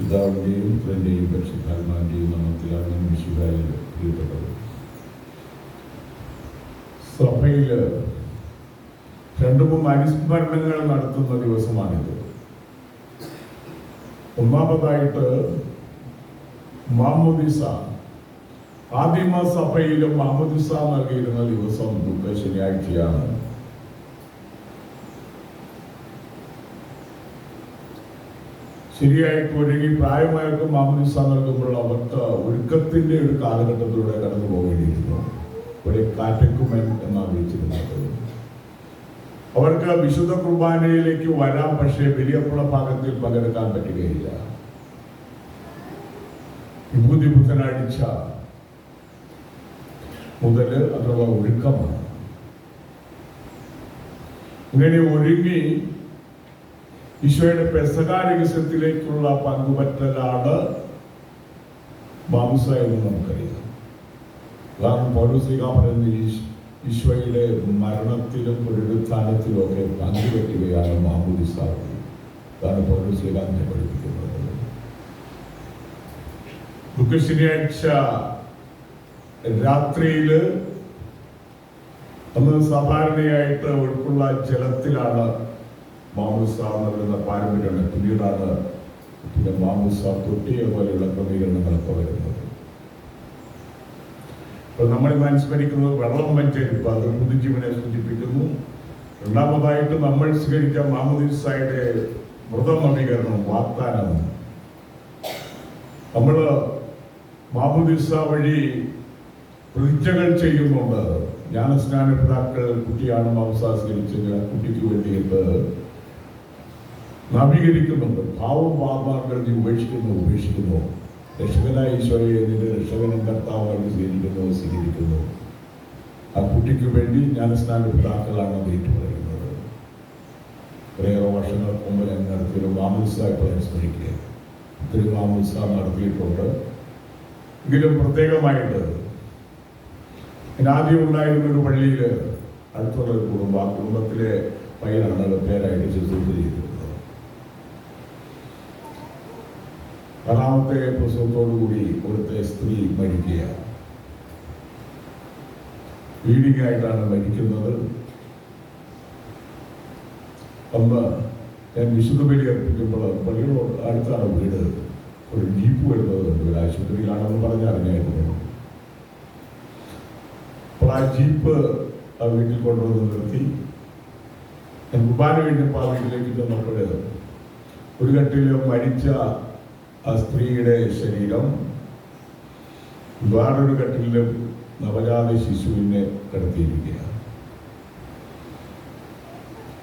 പിതാവിന്റെയും പുത്രന്റെയും പരിശുദ്ധാത്മാവിന്റെയും നാമത്തിലാണ് വിശുദ്ധായി പ്രിയപ്പെട്ടത്. സഭയിൽ രണ്ടു മൂന്ന് അനുസ്മരണങ്ങൾ നടത്തുന്ന ദിവസമാണിത്. ഒന്നാമതായിട്ട് മാമുദിസ. ആദിമ സഭയിലും മാമുദിസ നൽകിയിരുന്ന ദിവസം ദുഃഖ ശനിയാഴ്ചയാണ്. ശരിയായിട്ട് ഒരുങ്ങി പ്രായമായവർക്ക് മാമനിസ നൽകുമ്പോൾ അവർക്ക് ഒരുക്കത്തിന്റെ ഒരു കാലഘട്ടത്തിലൂടെ കടന്നു പോകേണ്ടിയിരുന്നു. ഒരു കാറ്റക്കുമൻ എന്നാണ് അറിയിച്ചിരുന്നത് അവർക്ക് വിശുദ്ധ കുർബാനയിലേക്ക് വരാം പക്ഷേ വലിയപ്പുള ഭാഗത്തിൽ പങ്കെടുക്കാൻ പറ്റുകയില്ല. വിഭൂതി ബുധനാഴ്ച മുതൽ അഥവാ ഒരുക്കമാണ്. ഇങ്ങനെ ഒരുങ്ങി ഈശോയുടെ പെസകാരഹസ്യത്തിലേക്കുള്ള പങ്കുപറ്റലാണ് മാംസ എന്ന് നമുക്കറിയാം. കാരണം പൗരസിക പറയുന്ന ഈശ്- ഈശോയുടെ മരണത്തിലും പുനരുത്ഥാനത്തിലും ഒക്കെ പങ്കുപറ്റുകയാണ് അതാണ് പൗരസിക എന്നെ പഠിപ്പിക്കുന്നത്. ദുഃഖശനിയാഴ്ച രാത്രിയിൽ അന്ന് സാധാരണയായിട്ട് ഒഴുക്കുള്ള ജലത്തിലാണ് മാമുസ നൽകുന്ന പാരമ്പര്യമാണ് പിന്നീടാണ് പിന്നെ മാമുസ തൊട്ടിയ പോലെയുള്ള ക്രമീകരണങ്ങളൊക്കെ വരുന്നത്. അപ്പൊ നമ്മൾ ഇന്ന് അനുസ്മരിക്കുന്നത് വെള്ളം വെച്ചെടുപ്പ് അത് പുതുജീവനെ സൂചിപ്പിക്കുന്നു. രണ്ടാമതായിട്ട് നമ്മൾ സ്വീകരിച്ച മാമുദിസായുടെ വ്രതനവീകരണം വാഗ്ദാനം. നമ്മൾ മാമുദിസ വഴി പ്രതിജ്ഞകൾ ചെയ്യുന്നുണ്ട്. ജ്ഞാനസ്നാന പിതാക്കൾ കുട്ടിയാണ് മാംസ സ്വീകരിച്ചത് ആ കുട്ടിക്ക് വേണ്ടിയിട്ട്. നവീകരിക്കുന്നുണ്ട്. ഭാവം നീ ഉപേക്ഷിക്കുന്നു ഉപേക്ഷിക്കുന്നു. രക്ഷകനായ ഈശോയെ നിന്റെ രക്ഷകനും കർത്താവായി സ്വീകരിക്കുന്നു സ്വീകരിക്കുന്നു. ആ കുട്ടിക്ക് വേണ്ടി ജ്ഞാനസ്നാന പിതാക്കളാണ് അത് ഏറ്റുപറയുന്നത്. കുറേയേറെ വർഷങ്ങൾക്ക് മുമ്പ് ഞാൻ നടത്തിയൊരു മാമൂസ ഇപ്പോൾ അനുസ്മരിക്കുക ഒത്തിരി മാമൂസ നടത്തിയിട്ടുണ്ട്. എങ്കിലും പ്രത്യേകമായിട്ട് ഞാനാദ്യം ഉണ്ടായിരുന്ന ഒരു പള്ളിയിൽ അടുത്തുള്ള ഒരു കുടുംബം ആ കുടുംബത്തിലെ പയ്യനാണ് പേരായിട്ട് ശുശ്രൂഷ ചെയ്തിരുന്നത്. ആറാമത്തെ പ്രസവത്തോടുകൂടി ഇവിടുത്തെ സ്ത്രീ മരിക്കുകയാണ്. ബ്ലീഡിംഗ് ആയിട്ടാണ് മരിക്കുന്നത്. അന്ന് ഞാൻ വിശുദ്ധ ബലി അർപ്പിക്കുമ്പോൾ പള്ളിയോട് അടുത്താണ് വീട്. ഒരു ജീപ്പ് വരുന്നത് ഒരു ആശുപത്രിയിലാണെന്ന് പറഞ്ഞറിഞ്ഞായിരുന്നു അപ്പോൾ ആ ജീപ്പ് ആ വീട്ടിൽ കൊണ്ടുവന്ന് നിർത്തി. ഞാൻ കുർബാന കഴിഞ്ഞപ്പോൾ ആ വീട്ടിലേക്ക് ചെന്നപ്പോൾ ഒരു കട്ടിൽ മരിച്ച ആ സ്ത്രീയുടെ ശരീരം വേറൊരു കട്ടിലും നവജാത ശിശുവിനെ കിടത്തിയിരിക്കുകയാണ്.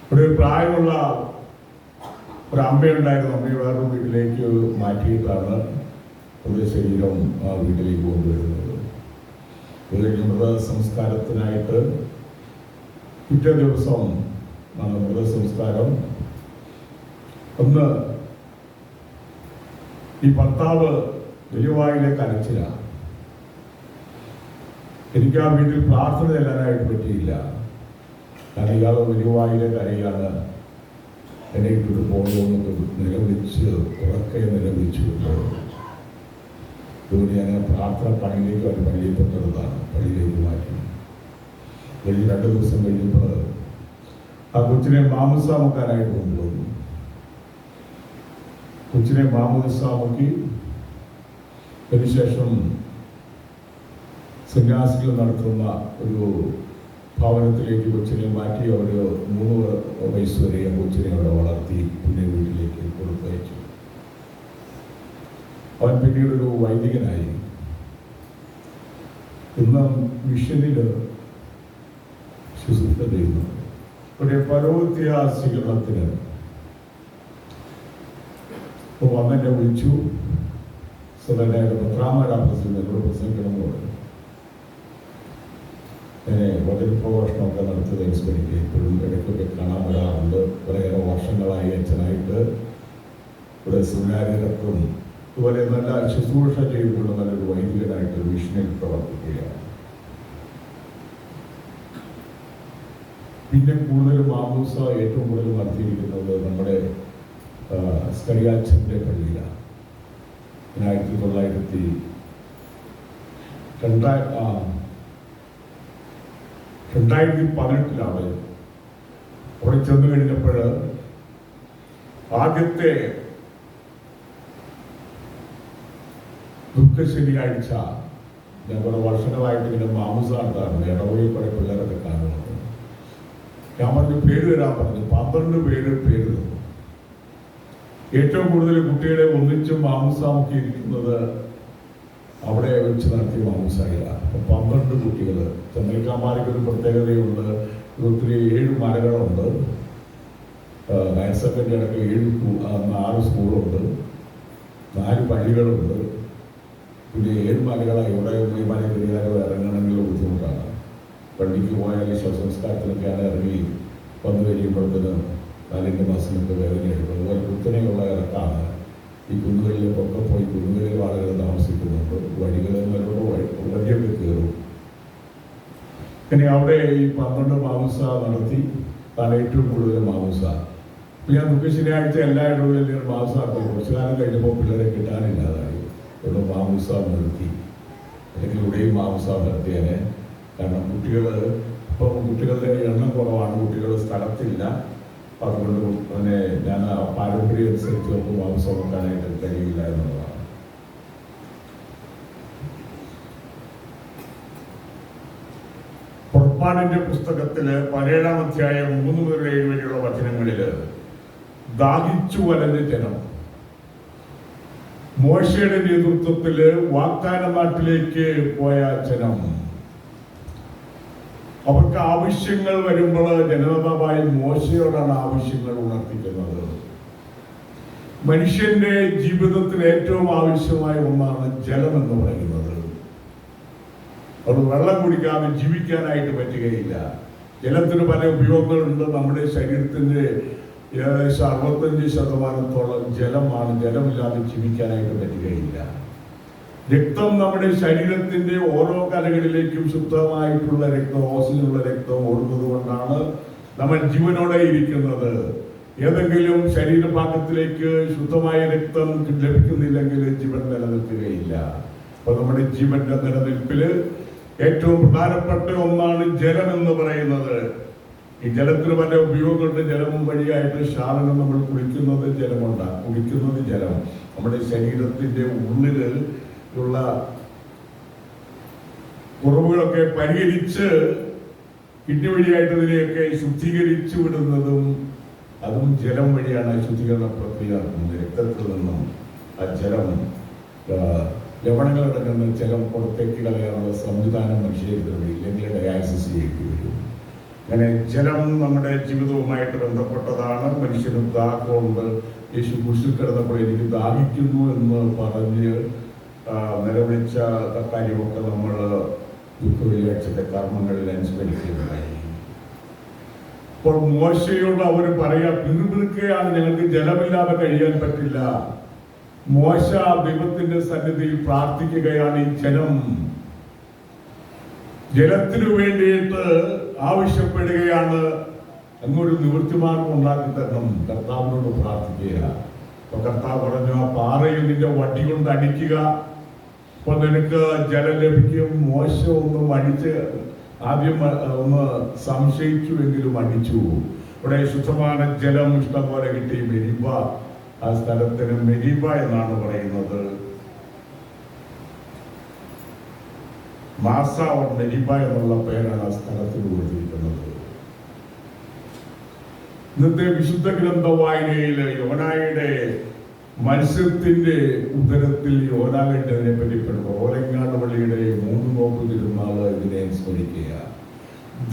ഇവിടെ ഒരു പ്രായമുള്ള ഒരു അമ്മയുണ്ടായിരുന്നു. അമ്മയെ വേറൊരു വീട്ടിലേക്ക് മാറ്റിയിട്ടാണ് അവരുടെ ശരീരം ആ വീട്ടിലേക്ക് കൊണ്ടുവരുന്നത്. കഴിഞ്ഞ് മൃതസംസ്കാരത്തിനായിട്ട് പിറ്റേ ദിവസം മൃതസംസ്കാരം. ഒന്ന് ഈ ഭർത്താവ് വെളിവായിലെ കരച്ചില എനിക്ക് ആ വീട്ടിൽ പ്രാർത്ഥന ചെല്ലാനായിട്ട് പറ്റിയില്ല. കാരണം ഇയാൾ വെളിവായിലെ കരയാണ്. എന്നെ ഇട്ടിട്ട് പോകുന്നൊക്കെ നിലവിളിച്ച് ഉറക്കെ നിലവിളിച്ചു അതുകൊണ്ട് ഞാൻ പ്രാർത്ഥന പണിയിലേക്ക് അവർ പള്ളിയിൽ തൊട്ടതാണ് പള്ളിയിലേക്ക് മാറ്റി. കഴിഞ്ഞ് രണ്ട് ദിവസം കഴിഞ്ഞപ്പോൾ ആ കൊച്ചിനെ മാമസാമക്കാനായിട്ട് കൊണ്ടുപോകുന്നു കൊച്ചിനെ മാമോദിസ മുക്കി അതിനുശേഷം സന്യാസികൾ നടത്തുന്ന ഒരു ഭവനത്തിലേക്ക് കൊച്ചിനെ മാറ്റി അവർ മൂന്ന് വയസ്സ് വരെ കൊച്ചിനെ അവിടെ വളർത്തി പിന്നെ വീട്ടിലേക്ക് കൊടുത്തയച്ചു. അവൻ പിന്നീട് ഒരു വൈദികനായി. ഇന്ന് മിഷനിൽ ശുശ്രൂഷ ചെയ്യുന്നു. ഒരു പരോത്യ അപ്പോൾ വന്നെന്നെ വിളിച്ചു. സദനായിട്ട് പത്രാമര പ്രസിഡന്റ് എന്നോട് പ്രസംഗിക്കണമെന്ന് പറഞ്ഞു അങ്ങനെ വചന പ്രഘോഷണമൊക്കെ നടത്തിയത് അനുസ്മരിക്കുക ഇപ്പോഴും ഇടയ്ക്കൊക്കെ കാണാൻ വരാറുണ്ട്. കുറേയേറെ വർഷങ്ങളായി അച്ഛനായിട്ട് ഇവിടെ സെമിനാരികൾക്കും അതുപോലെ നല്ല ശുശ്രൂഷ ചെയ്തുകൊണ്ട് നല്ലൊരു വൈദികനായിട്ട് മിഷനിൽ പ്രവർത്തിക്കുകയാണ്. പിന്നെ കൂടുതലും മാമൂസ ഏറ്റവും കൂടുതൽ നടത്തിയിരിക്കുന്നത് നമ്മുടെ സ്കരിയാച്ചന്റെ പള്ളിയിലാണ് ആയിരത്തി തൊള്ളായിരത്തി രണ്ടായി രണ്ടായിരത്തി പതിനെട്ടിലാണ് അവിടെ ചെന്ന് കഴിഞ്ഞപ്പോൾ ആദ്യത്തെ ദുഃഖ ശനിയാഴ്ച ഞാൻ കുറെ വർഷങ്ങളായിട്ട് ഇങ്ങനെ മാംസ നടത്താറുണ്ട് ഇടവഴി കുറെ പിള്ളേരൊക്കെ കാണുന്നത് ഞാൻ പറഞ്ഞു പേര് തരാൻ പറഞ്ഞു. പന്ത്രണ്ട് പേര് പേര് തന്നു. ഏറ്റവും കൂടുതൽ കുട്ടികളെ ഒന്നിച്ച് മാംസാമുക്കി ഇരിക്കുന്നത് അവിടെ വെച്ച് നടത്തിയ മാംസായിലാണ് അപ്പൊ പന്ത്രണ്ട് കുട്ടികൾ ചന്ദ്രികാമാരിക്ക് ഒരു പ്രത്യേകതയുണ്ട്. ഒത്തിരി ഏഴ് മലകളുണ്ട്. ഹയർ സെക്കൻഡറി അടക്കം ഏഴ് ആറ് സ്കൂളുണ്ട്. നാല് പള്ളികളുണ്ട്. പിന്നെ ഏഴ് മലകളായി. ഇവിടെ ഈ മല കയറിയാലോ ഇറങ്ങണമെങ്കിൽ ബുദ്ധിമുട്ടാണ്. പള്ളിക്ക് പോയാൽ ശവസംസ്കാരത്തിനൊക്കെയാണ് ഇറങ്ങി വന്നു കഴിയുമ്പോഴത്തേന് നാലിന്റെ മാസമൊക്കെ വേദന എടുക്കും അതുപോലെ കുത്തനെയുള്ള ഇറക്കാണ് ഈ കുന്നുകളിലേക്കൊക്കെ പോയി കുന്നുകളിൽ ആളുകൾ താമസിക്കുന്നുണ്ട് വഴികളിൽ നിന്നോട് വഴിയൊക്കെ കയറും. പിന്നെ അവിടെ ഈ പന്ത്രണ്ട് മാംസ നടത്തി താൻ ഏറ്റവും കൂടുതൽ മാംസ ഞാൻ ദുഃഖ ശനിയാഴ്ച എല്ലാ ഇടവുകളിലും മാംസ കുറച്ചു കാലം കഴിഞ്ഞപ്പോൾ പിള്ളേരെ കിട്ടാനില്ലാതായി. ഇവിടെ മാംസ നിർത്തി. അല്ലെങ്കിൽ ഇവിടെയും മാംസ നിർത്തിയേനെ കാരണം കുട്ടികൾ ഇപ്പം കുട്ടികളുടെ എണ്ണം കുറവാണ്. കുട്ടികൾ സ്ഥലത്തില്ല. അപ്പം അതുകൊണ്ട് പിന്നെ ഞാൻ ആ പാരമ്പര്യം അനുസരിച്ച് നമുക്ക് മാംസം നോക്കാനായിട്ട് കഴിയില്ല എന്നുള്ളതാണ് പുറപ്പാടിന്റെ പുസ്തകത്തിൽ പതിനേഴാം അധ്യായം മൂന്ന് മുതൽ ഏഴ് വരെയുള്ള വചനങ്ങളിൽ ദാഹിച്ചു വലഞ്ഞ ജനം. മോശയുടെ നേതൃത്വത്തിൽ വാഗ്ദാന നാട്ടിലേക്ക് പോയ ജനം. അവർക്ക് ആവശ്യങ്ങൾ വരുമ്പോൾ ജനതാവായി മോശയോടാണ് ആവശ്യങ്ങൾ ഉണർത്തിക്കുന്നത്. മനുഷ്യന്റെ ജീവിതത്തിൽ ഏറ്റവും ആവശ്യമായ ഒന്നാണ് ജലം എന്ന് പറയുന്നത്. അത് വെള്ളം കുടിക്കാതെ ജീവിക്കാനായിട്ട് പറ്റുകയില്ല. ജലത്തിന് പല ഉപയോഗങ്ങളുണ്ട്. നമ്മുടെ ശരീരത്തിന്റെ ഏകദേശം അറുപത്തഞ്ച് ശതമാനത്തോളം ജലമാണ് ജലമില്ലാതെ ജീവിക്കാനായിട്ട് പറ്റുകയില്ല. രക്തം നമ്മുടെ ശരീരത്തിന്റെ ഓരോ കലകളിലേക്കും ശുദ്ധമായിട്ടുള്ള രക്തം ഓക്സിജനുള്ള രക്തം ഓടുന്നത് കൊണ്ടാണ് നമ്മൾ ജീവനോടെ ഇരിക്കുന്നത്. ഏതെങ്കിലും ശരീരഭാഗത്തിലേക്ക് ശുദ്ധമായ രക്തം ലഭിക്കുന്നില്ലെങ്കിൽ ജീവൻ നിലനിൽക്കുകയില്ല. അപ്പൊ നമ്മുടെ ജീവന്റെ നിലനിൽപ്പിൽ ഏറ്റവും പ്രധാനപ്പെട്ട ഒന്നാണ് ജലം എന്ന് പറയുന്നത്. ഈ ജലത്തിന് പല ഉപയോഗമുണ്ട് ജലം വഴിയായിട്ട് ശാലനം നമ്മൾ കുളിക്കുന്നത് ജലമുണ്ടാകും കുളിക്കുന്നത് ജലം. നമ്മുടെ ശരീരത്തിന്റെ ഉള്ളിൽ ഉള്ള കുറവുകളൊക്കെ പരിഹരിച്ച് വഴിയായിട്ട് ശുദ്ധീകരിച്ചു വിടുന്നതും അതും ജലം വഴിയാണ് ശുദ്ധീകരണ പ്രക്രിയ നടക്കുന്നത് രക്തത്തിൽ നിന്നും ആ ജലം ആ, ലവണങ്ങളടങ്ങുന്ന ജലം പുറത്തേക്ക് കളയാനുള്ള സംവിധാനം മനുഷ്യരിൽ ഇല്ലെങ്കിൽ ഡയാലിസിസ് ചെയ്യേണ്ടി വരും. അങ്ങനെ ജലം നമ്മുടെ ജീവിതവുമായിട്ട് ബന്ധപ്പെട്ടതാണ്. മനുഷ്യന് ദാഹമുണ്ട് യേശു കുരിശിൽ കിടന്നപ്പോൾ എനിക്ക് ദാഹിക്കുന്നു എന്ന് പറഞ്ഞ് നിലവിളിച്ച കാര്യമൊക്കെ നമ്മൾ ദുഃഖ വെള്ളിയാഴ്ചത്തെ കർമ്മങ്ങളിൽ അനുസ്മരിക്കുകയുണ്ടായി. അപ്പോൾ മോശയോട് അവർ പറയാ പിറുപിറുക്കുകയാണ് ഞങ്ങൾക്ക് ജലമില്ലാതെ കഴിയാൻ പറ്റില്ല. മോശ ദൈവത്തിന്റെ സന്നിധിയിൽ പ്രാർത്ഥിക്കുകയാണ് ഈ ജനം. ജലത്തിനു വേണ്ടിയിട്ട് ആവശ്യപ്പെടുകയാണ്. അങ്ങൊരു നിവൃത്തിമാർഗം ഉണ്ടാക്കി തരണം. കർത്താവിനോട് പ്രാർത്ഥിക്കുക. അപ്പൊ കർത്താവ് പറഞ്ഞു ആ പാറയിൽ നിന്റെ വടി കൊണ്ട് അടിക്കുക. അപ്പൊ നിനക്ക് ജലം ലഭിക്കും മോശം ഒന്നും അടിച്ച് ആദ്യം ഒന്ന് സംശയിച്ചു എങ്കിലും അടിച്ചു ഇവിടെ ശുദ്ധമായ ജലം ഇഷ്ടം പോലെ കിട്ടി. മെരിബ ആ സ്ഥലത്തിന് മെരിബ എന്നാണ് പറയുന്നത്. മാസ ഓർ മെരിബ എന്നുള്ള പേരാണ് ആ സ്ഥലത്തിന് കൊടുത്തിരിക്കുന്നത്. ഇന്നത്തെ വിശുദ്ധ ഗ്രന്ഥ വായനയിൽ യോനായുടെ മത്സ്യത്തിന്റെ ഉദരത്തിൽ യോനാകേണ്ടതിനെ പറ്റി പെടുന്നു ഓലങ്ങാട് പള്ളിയുടെ മൂന്ന് നോമ്പ് തിരുമാവ് ഇതിനെ സ്മരിക്കുക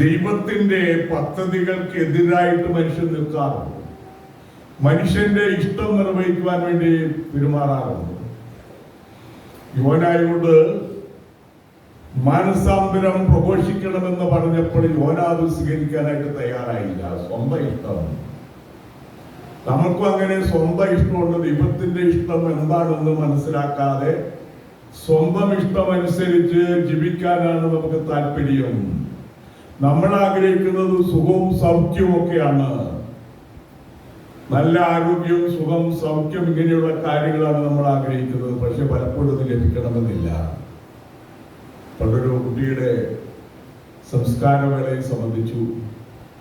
ദൈവത്തിന്റെ പദ്ധതികൾക്കെതിരായിട്ട് മനുഷ്യൻ നിൽക്കാറുണ്ട്. മനുഷ്യന്റെ ഇഷ്ടം നിർവഹിക്കുവാൻ വേണ്ടി പെരുമാറാറുണ്ട്. യോനായോട് മാനസാന്തരം പ്രഘോഷിക്കണമെന്ന് പറഞ്ഞപ്പോൾ യോനാത് സ്വീകരിക്കാനായിട്ട് തയ്യാറായില്ല. സ്വന്തം ഇഷ്ടം. നമുക്കും അങ്ങനെ സ്വന്തം ഇഷ്ടമുണ്ട്. ദൈവത്തിന്റെ ഇഷ്ടം എന്താണെന്ന് മനസ്സിലാക്കാതെ സ്വന്തം ഇഷ്ടം അനുസരിച്ച് ജീവിക്കാനാണ് നമുക്ക് താല്പര്യം. നമ്മൾ ആഗ്രഹിക്കുന്നത് സുഖവും സൗഖ്യവും ഒക്കെയാണ്. നല്ല ആരോഗ്യവും സുഖം സൗഖ്യം ഇങ്ങനെയുള്ള കാര്യങ്ങളാണ് നമ്മൾ ആഗ്രഹിക്കുന്നത്. പക്ഷെ പലപ്പോഴും അത് ലഭിക്കണമെന്നില്ല. പണ്ടൊരു കുട്ടിയുടെ സംസ്കാരവേളയെ സംബന്ധിച്ചു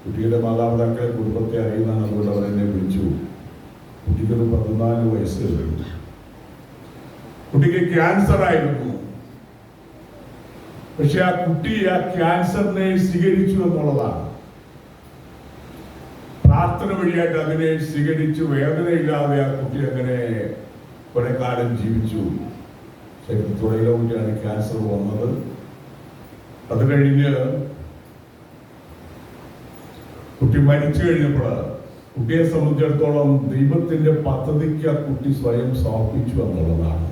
കുട്ടിയുടെ മാതാപിതാക്കളെ കുടുംബത്തെ അറിയുന്നതാണ് അതുകൊണ്ട് അവർ എന്നെ വിളിച്ചു. കുട്ടിക്കൊരു പതിനാല് വയസ്സ് കുട്ടിക്ക് ക്യാൻസർ ആയിരുന്നു. പക്ഷെ ആ കുട്ടി ആ ക്യാൻസറിനെ സ്വീകരിച്ചു എന്നുള്ളതാണ്. പ്രാർത്ഥന വഴിയായിട്ട് അതിനെ സ്വീകരിച്ചു വേദനയില്ലാതെ ആ കുട്ടി അങ്ങനെ കുറെ കാലം ജീവിച്ചു. ശരീരത്തുടയിലെ കുട്ടിയാണ് ക്യാൻസർ വന്നത്. അത് കഴിഞ്ഞ് കുട്ടി മരിച്ചു കഴിഞ്ഞപ്പോൾ കുട്ടിയെ സംബന്ധിച്ചിടത്തോളം ദൈവത്തിന്റെ പദ്ധതിക്ക് ആ കുട്ടി സ്വയം സമർപ്പിച്ചു എന്നുള്ളതാണ്.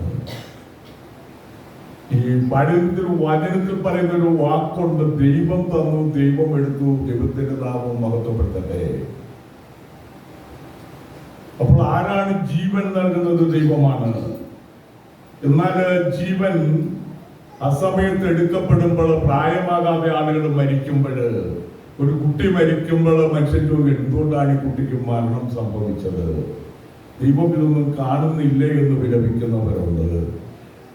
ഈ പഴയത്തിൽ വചനത്തിൽ പറയുന്ന ഒരു വാക്കുണ്ട് ദൈവം തന്നു ദൈവം എടുത്തു ദൈവത്തിന്റെ നാമം മഹത്വപ്പെടുത്തട്ടെ. അപ്പോൾ ആരാണ് ജീവൻ നൽകുന്നത് ദൈവമാണ്? എന്നാൽ ജീവൻ അസമയത്ത് എടുക്കപ്പെടുമ്പോൾ പ്രായമാകാതെ ആളുകൾ മരിക്കുമ്പോൾ ഒരു കുട്ടി മരിക്കുമ്പോൾ മനുഷ്യൻ ചോദിക്കും എന്തുകൊണ്ടാണ് ഈ കുട്ടിക്ക് മരണം സംഭവിച്ചത്? ദൈവം ഇതൊന്നും കാണുന്നില്ലേ എന്ന് വിലപിക്കുന്നവരുണ്ട്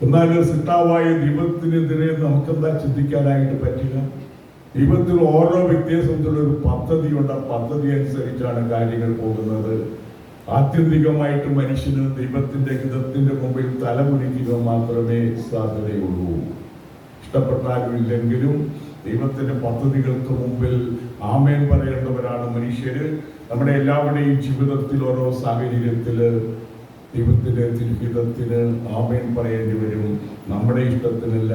എന്നാൽ സിട്ടാവായ ദൈവത്തിനെതിരെ നമുക്കെന്താ ചിന്തിക്കാനായിട്ട് പറ്റില്ല? ദൈവത്തിൽ ഓരോ വ്യക്തിയെ സംബന്ധിച്ചുള്ള ഒരു പദ്ധതിയുണ്ട് ആ പദ്ധതി അനുസരിച്ചാണ് കാര്യങ്ങൾ പോകുന്നത്. ആത്യന്തികമായിട്ട് മനുഷ്യന് ദൈവത്തിന്റെ ഹിതത്തിന്റെ മുമ്പിൽ തലമുടിക്കുക മാത്രമേ സാധ്യതയുള്ളൂ. ഇഷ്ടപ്പെട്ടാലും ഇല്ലെങ്കിലും ദൈവത്തിന്റെ പദ്ധതികൾക്ക് മുമ്പിൽ ആമേൻ പറയേണ്ടവരാണ് മനുഷ്യര്. നമ്മുടെ എല്ലാവരുടെയും ജീവിതത്തിൽ ഓരോ സാഹചര്യത്തിൽ ദൈവത്തിന്റെ തിരുഹിതത്തിന് ആമേൻ പറയേണ്ടി വരും. നമ്മുടെ ഇഷ്ടത്തിനല്ല.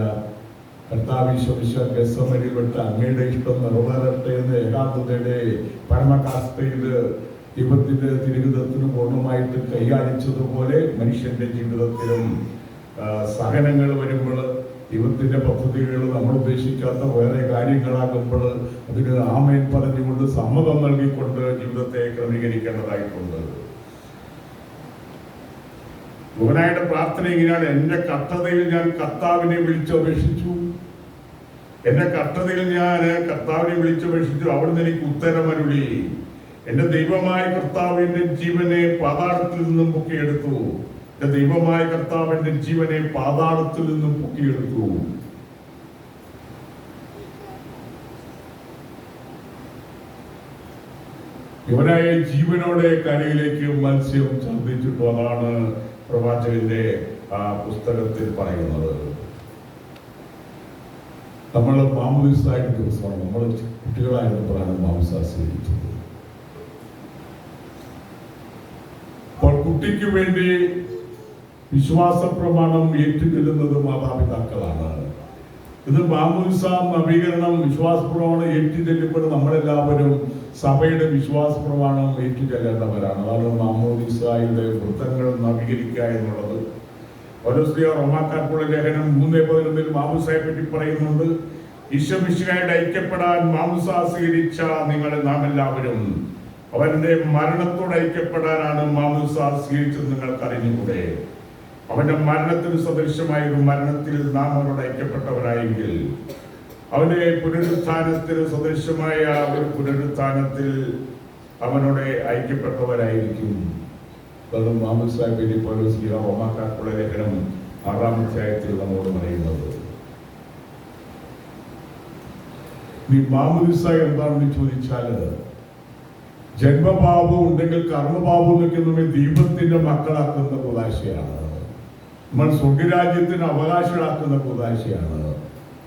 കർത്താവിശ്വസിച്ച ഗസമരിൽ അങ്ങയുടെ ഇഷ്ടം നിറവേറട്ടെ എന്ന് ഏകാന്തതയുടെ പരമകാസ്ഥയിൽ ദൈവത്തിന്റെ തിരുഹിതത്തിന് പൂർണമായിട്ട് കൈകാണിച്ചതുപോലെ മനുഷ്യന്റെ ജീവിതത്തിലും സഹനങ്ങൾ വരുമ്പോൾ ദൈവത്തിന്റെ പദ്ധതികൾ നമ്മൾ ഉദ്ദേശിക്കാത്ത വേറെ കാര്യങ്ങളാകുമ്പോൾ അതിന് ആമേൻ പറഞ്ഞുകൊണ്ട് സമ്മതം നൽകിക്കൊണ്ട് ജീവിതത്തെ ക്രമീകരിക്കേണ്ടതായിട്ടുണ്ട്. യുവനായുടെ പ്രാർത്ഥന ഇങ്ങനെയാണ്. എന്റെ കർത്തതയിൽ ഞാൻ കർത്താവിനെ വിളിച്ചപേക്ഷിച്ചു എന്റെ കർത്തതയിൽ ഞാൻ കർത്താവിനെ വിളിച്ചപേക്ഷിച്ചു അവിടുന്ന് എനിക്ക് ഉത്തരമരുളി എന്റെ ദൈവമായ കർത്താവിന്റെ ജീവനെ പാതാളത്തിൽ നിന്നും പൊക്കിയെടുത്തു. ദൈവമായ എന്റെ ജീവനെ പാതാളത്തിൽ നിന്നും പൊക്കിയെടുത്തു. ഇവനായ ജീവനോടെ കരയിലേക്ക് മത്സ്യം ഛർദ്ദിച്ചിട്ടു അതാണ് പ്രവാചകന്റെ ആ പുസ്തകത്തിൽ പറയുന്നത്. നമ്മൾ മാമോദിസായിട്ട് ദിവസമാണ്. നമ്മൾ കുട്ടികളായിരുന്നപ്പോഴാണ് മാംസ സ്വീകരിച്ചത് അപ്പോൾ കുട്ടിക്ക് വേണ്ടി വിശ്വാസ പ്രമാണം ഏറ്റുചൊല്ലുന്നത് മാതാപിതാക്കളാണ്. ഇത് മാമൂസ നവീകരണം വിശ്വാസ പ്രമാണം ഏറ്റുചൊല്ലുമ്പോൾ നമ്മളെല്ലാവരും സഭയുടെ വിശ്വാസ പ്രമാണം ഏറ്റുചൊല്ലേണ്ടവരാണ്. അതാണ് മാമോദിസായുടെ വൃത്തങ്ങൾ നവീകരിക്കുക എന്നുള്ളത്. പൗലോസ്ലിയ റോമാക്കാർക്കുള്ള ലേഖനം മൂന്ന് പതിനൊന്നിൽ മാമുസയെ പറ്റി പറയുന്നുണ്ട്. ഈശ്വമിശിഹായുടെ ഐക്യപ്പെടാൻ മാമുസ സ്വീകരിച്ച നിങ്ങൾ നാം എല്ലാവരും അവന്റെ മരണത്തോട് ഐക്യപ്പെടാനാണ് മാമുസ സ്വീകരിച്ചത് നിങ്ങൾക്ക് അറിഞ്ഞുകൂടെ അവന്റെ മരണത്തിന് സദൃശമായ മരണത്തിൽ നാം അവനോട് ഐക്യപ്പെട്ടവരായെങ്കിൽ അവന്റെ പുനരുത്ഥാനത്തിന് സദൃശമായ ഒരു പുനരുത്ഥാനത്തിൽ അവനോട് ഐക്യപ്പെട്ടവരായിരിക്കും. അത് മുഹമ്മദ് സാഹിബിനെ പോലെ ശ്രീ റോമാക്കാർക്കുള്ള ലേഖനം ആറാം അധ്യായത്തിൽ നമ്മോട് പറയുന്നത്. ഈ മാമുദിസ എന്താണെന്ന് ചോദിച്ചാൽ ജന്മപാപം ഉണ്ടെങ്കിൽ കർമ്മപാപം എന്നൊക്കെ നമ്മെ ദീപത്തിന്റെ മക്കളാക്കുന്ന കുതാശയാണ് നമ്മൾ സ്വർഗരാജ്യത്തിന് അവകാശികളാക്കുന്ന കുതാശയാണ്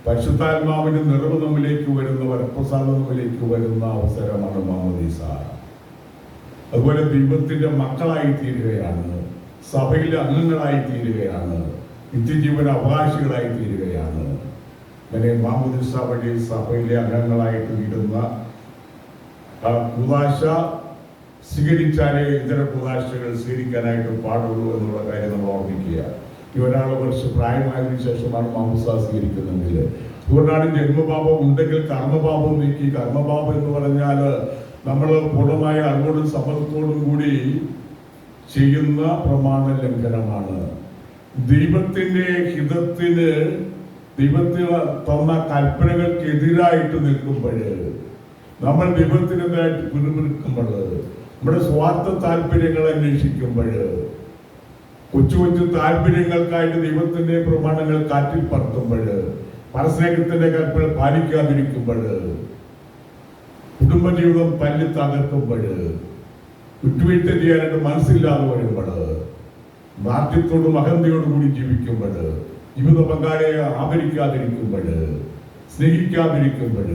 പരിശുദ്ധാത്മാവിന് നിറവ് നമ്മിലേക്ക് വരുന്ന വരപ്രസാദ നമ്മിലേക്ക് വരുന്ന അവസരമാണ് മാമദീസ അതുപോലെ ദൈവത്തിന്റെ മക്കളായി തീരുകയാണ് സഭയിലെ അംഗങ്ങളായി തീരുകയാണ് നിത്യജീവന അവകാശികളായി തീരുകയാണ് അങ്ങനെ മാമദീസ വഴി സഭയിലെ അംഗങ്ങളായി തീരുന്ന കുതാശ സ്വീകരിച്ചാലേ ഇതര കുതാശകൾ സ്വീകരിക്കാനായിട്ട് പാടുള്ളൂ എന്നുള്ള കാര്യം നമ്മൾ ഓർമ്മിക്കുക ഈ ഒരാൾ കുറച്ച് പ്രായമായതിനു ശേഷമാണ് മാംസ സ്വീകരിക്കുന്നെങ്കിൽ അതുകൊണ്ടാണ് ജന്മപാപം ഉണ്ടെങ്കിൽ കർമ്മപാപം നീക്കി. കർമ്മപാപം എന്ന് പറഞ്ഞാൽ നമ്മൾ പൂർണമായ അറിവോടും സമ്മതത്തോടും കൂടി ചെയ്യുന്ന പ്രമാണ ലംഘനമാണ്. ദൈവത്തിന്റെ ഹിതത്തിന് ദൈവത്തിന് തന്ന കൽപ്പനകൾക്ക് എതിരായിട്ട് നിൽക്കുമ്പോൾ നമ്മൾ ദൈവത്തിനെതിരായിട്ട് പിറുപിറുക്കുമ്പോൾ നമ്മുടെ സ്വാർത്ഥ താല്പര്യങ്ങൾ അന്വേഷിക്കുമ്പോൾ കൊച്ചു കൊച്ചു താല്പര്യങ്ങൾക്കായിട്ട് ദൈവത്തിന്റെ പ്രമാണങ്ങൾ കാറ്റിൽ പറത്തുമ്പോൾ പരസ്നേഹത്തിന്റെ കൽപ്പന പാലിക്കാതിരിക്കുമ്പോൾ കുടുംബജീവിതം പല്ലി തകർക്കുമ്പോൾ വിട്ടുവീഴ്ച ചെയ്യാനായിട്ട് മനസ്സില്ലാതെ വരുമ്പോൾ നാട്യത്തോടും അഹന്തയോടും കൂടി ജീവിക്കുമ്പോൾ ജീവിത പങ്കാളിയെ ആദരിക്കാതിരിക്കുമ്പോൾ സ്നേഹിക്കാതിരിക്കുമ്പോൾ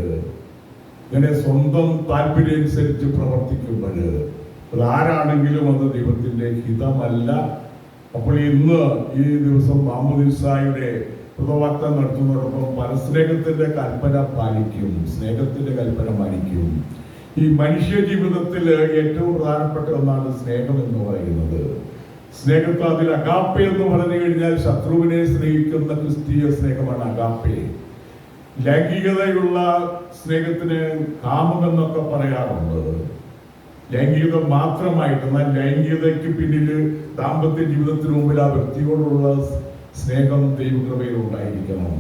ഇങ്ങനെ സ്വന്തം താല്പര്യം അനുസരിച്ച് പ്രവർത്തിക്കുമ്പോൾ അത് ആരാണെങ്കിലും അത് ദൈവത്തിന്റെ ഹിതമല്ല. അപ്പോൾ ഇന്ന് ഈ ദിവസം മാമുദിസായുടെ കൃതവാക്തം നടത്തുന്നതോടൊപ്പം പരസ്നേഹത്തിന്റെ കൽപ്പന പാലിക്കും സ്നേഹത്തിന്റെ കൽപ്പന പാലിക്കും. ഈ മനുഷ്യ ജീവിതത്തിൽ ഏറ്റവും പ്രധാനപ്പെട്ട ഒന്നാണ് സ്നേഹം എന്ന് പറയുന്നത്. സ്നേഹത്തെ അതിൽ അകാപ്പെ എന്ന് പറഞ്ഞു കഴിഞ്ഞാൽ ശത്രുവിനെ സ്നേഹിക്കുന്ന ക്രിസ്തീയ സ്നേഹമാണ് അകാപ്പെ ലൈംഗികതയുള്ള സ്നേഹത്തിന് കാമം എന്നൊക്കെ പറയാറുണ്ട്. ലൈംഗികത മാത്രമായിട്ട് എന്നാൽ ലൈംഗികതയ്ക്ക് പിന്നിൽ ദാമ്പത്യ ജീവിതത്തിന് മുമ്പിൽ ആ വ്യക്തിയോടുള്ള സ്നേഹം ദൈവകൃപയിൽ ഉണ്ടായിരിക്കണം.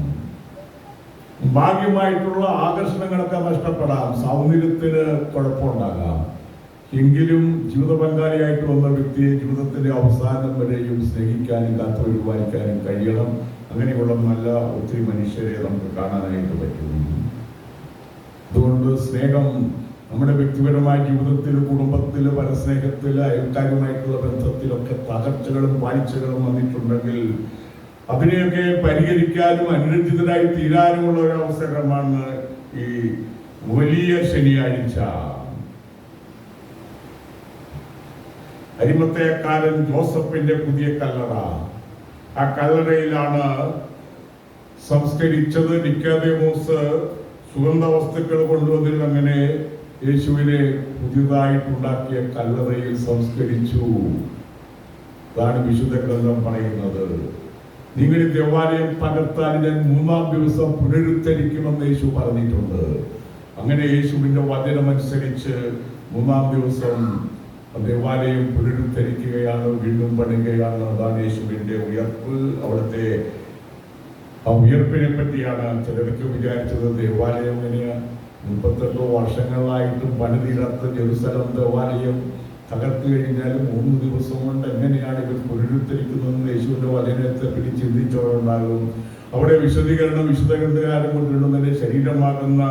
ഭാഗ്യമായിട്ടുള്ള ആകർഷണങ്ങളൊക്കെ നഷ്ടപ്പെടാം. സൗന്ദര്യത്തിന് കുഴപ്പമുണ്ടാകാം. എങ്കിലും ജീവിത പങ്കാളിയായിട്ട് വന്ന വ്യക്തിയെ ജീവിതത്തിന്റെ അവസാനം വരെയും സ്നേഹിക്കാനും കാത്തുപരിപാലിക്കാനും കഴിയണം. അങ്ങനെയുള്ള നല്ല ഒത്തിരി മനുഷ്യരെ നമുക്ക് കാണാനായിട്ട് പറ്റും. അതുകൊണ്ട് സ്നേഹം നമ്മുടെ വ്യക്തിപരമായ ജീവിതത്തിൽ കുടുംബത്തിൽ പരസ്നേഹത്തിൽ അയൽക്കാരുമായിട്ടുള്ള ബന്ധത്തിലൊക്കെ തകർച്ചകളും പാഴ്ചകളും വന്നിട്ടുണ്ടെങ്കിൽ അതിനെയൊക്കെ പരിഹരിക്കാനും അനുരഞ്ജിതരായി തീരാനുമുള്ള ഒരു അവസരമാണ് ഈ വലിയ ശനിയാഴ്ച. അരിമത്തയക്കാരൻ ജോസഫിന്റെ പുതിയ കല്ലറ. ആ കല്ലറയിലാണ് സംസ്കരിച്ചത്. നിക്കാതെ മൂസ് സുഗന്ധ വസ്തുക്കൾ കൊണ്ടുവന്നിൽ അങ്ങനെ യേശുവിനെ പുതിയതായിട്ടുണ്ടാക്കിയ കല്ലറയിൽ സംസ്കരിച്ചു. അതാണ് വിശുദ്ധ ഗ്രന്ഥം പറയുന്നത്. നിങ്ങൾ ദേവാലയം തകർത്താൽ ഞാൻ മൂന്നാം ദിവസം പുനരുദ്ധരിക്കുമെന്ന് യേശു പറഞ്ഞിട്ടുണ്ട്. അങ്ങനെ യേശുവിന്റെ വചനമനുസരിച്ച് മൂന്നാം ദിവസം ദേവാലയം പുനരുദ്ധരിക്കുകയാണ് വീണ്ടും പണിയുകയാണ്. അതാണ് യേശുവിന്റെ ഉയർപ്പ്. അവിടുത്തെ ആ ഉയർപ്പിനെ പറ്റിയാണ് ചിലരൊക്കെ വിചാരിച്ചത് ദേവാലയം എങ്ങനെയാ മുപ്പത്തെട്ടോ വർഷങ്ങളായിട്ടും പണിതീരാത്ത ജെറുസലം ദേവാലയം തകർത്തു കഴിഞ്ഞാൽ മൂന്ന് ദിവസം കൊണ്ട് എങ്ങനെയാണ് ഇവർ പുനരുദ്ധരിക്കുന്നതെന്ന് യേശുവിന്റെ വചനത്തെ പറ്റി ചിന്തിച്ചവരുണ്ടാകും. അവിടെ വിശദീകരണം വിശുദ്ധ ഗ്രന്ഥകാരം കൊണ്ടിരുന്ന തന്റെ ശരീരമാകുന്ന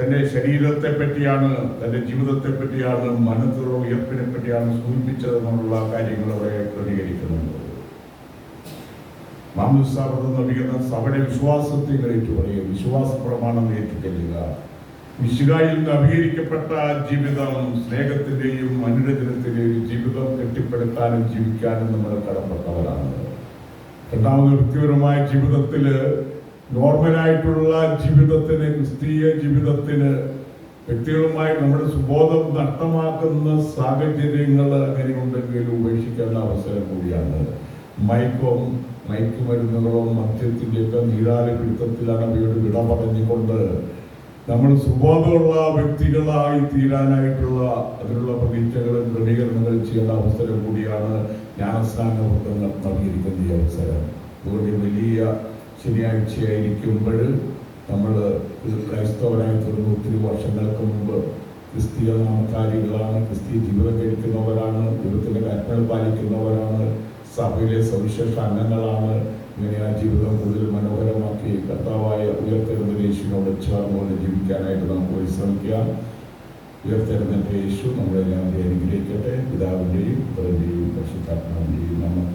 തന്റെ ശരീരത്തെ പറ്റിയാണ് തന്റെ ജീവിതത്തെ പറ്റിയാണ് മനസ്സിലുള്ള ഉയർപ്പിനെ പറ്റിയാണ് സൂചിപ്പിച്ചതെന്നുള്ള കാര്യങ്ങൾ അവിടെ ക്രമീകരിക്കുന്നുണ്ട് മാമുസാവത നൽകുന്ന സഭയുടെ വിശ്വാസത്തെ ഏറ്റു പറയുക വിശ്വാസ പ്രമാണം ഏറ്റുകൊള്ളുക മിശികായിൽ നവീകരിക്കപ്പെട്ട ജീവിതം സ്നേഹത്തിന്റെയും അനുരചനത്തിന്റെയും ജീവിതം കെട്ടിപ്പടുക്കാനും ജീവിക്കാനും നമ്മൾ കടപ്പെട്ടവരാണ് രണ്ടാമത് വ്യക്തിപരമായ ജീവിതത്തിൽ നോർമലായിട്ടുള്ള ജീവിതത്തിന് ക്രിസ്തീയ ജീവിതത്തിന് വ്യക്തികളുമായി നമ്മുടെ സുബോധം നഷ്ടമാക്കുന്ന സാഹചര്യങ്ങൾ അങ്ങനെ ഉണ്ടെങ്കിൽ ഉപേക്ഷിക്കേണ്ട അവസരം കൂടിയാണ്. മയക്കവും മയക്കുമരുന്നുകളും മദ്യത്തിന്റെയൊക്കെ നീരാളി പിടുത്തത്തിലാണ് അവയോട് വിട പറഞ്ഞുകൊണ്ട് നമ്മൾ സുബോധമുള്ള വ്യക്തികളായി തീരാനായിട്ടുള്ള അതിനുള്ള പ്രതീക്ഷകളും ക്രമീകരണങ്ങളും ചെയ്യേണ്ട അവസരം കൂടിയാണ് ജ്ഞാനസ്നാന വൃത്തങ്ങൾ നൽകിയിരിക്കുന്ന ഈ അവസരം. അതുകൊണ്ട് വലിയ ശനിയാഴ്ചയായിരിക്കുമ്പോൾ നമ്മൾ ക്രൈസ്തവനായി തീർന്നു. ഒത്തിരി വർഷങ്ങൾക്ക് മുമ്പ് ക്രിസ്തീയ നാമക്കാരികളാണ് ക്രിസ്തീയ ജീവിതം കഴിക്കുന്നവരാണ് ദൈവത്തിന്റെ കൽപ്പന പാലിക്കുന്നവരാണ് സഭയിലെ സവിശേഷ അംഗങ്ങളാണ് ഇങ്ങനെ ആ ജീവിതം കൂടുതൽ മനോഹരമാക്കി കർത്താവായ ഉയർത്തെഴുന്ന യേശുവിനോട് ചേർന്നുകൊണ്ട് ജീവിക്കാനായിട്ട് നമുക്ക് പരിശ്രമിക്കാം ഉയർത്തെഴുന്ന യേശു നമ്മളെല്ലാവരെയും അനുഗ്രഹിക്കട്ടെ പിതാവിന്റെയും പുത്രന്റെയും പക്ഷിതാത്മാവിന്റെയും നമ്മൾ